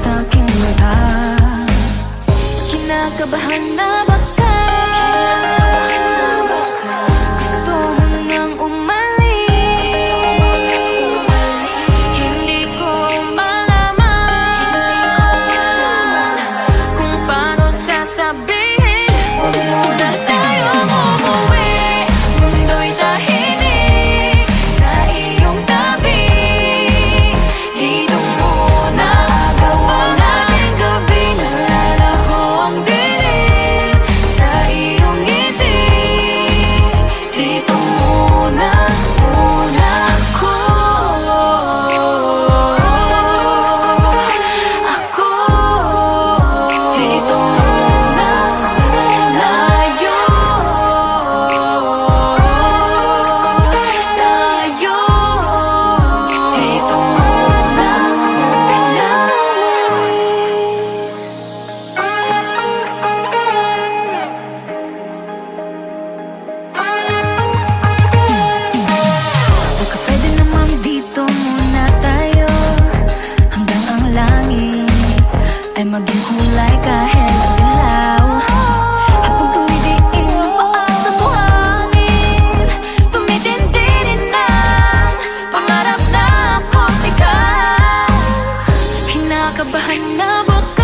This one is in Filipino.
sa aking mata Kinakabahan na ba? ay maging kulay kahit agaw Habang tumidiin ang paas ang buhangin Tumitindi din ang pangarap na ako ikaw. Hinakabahan na baka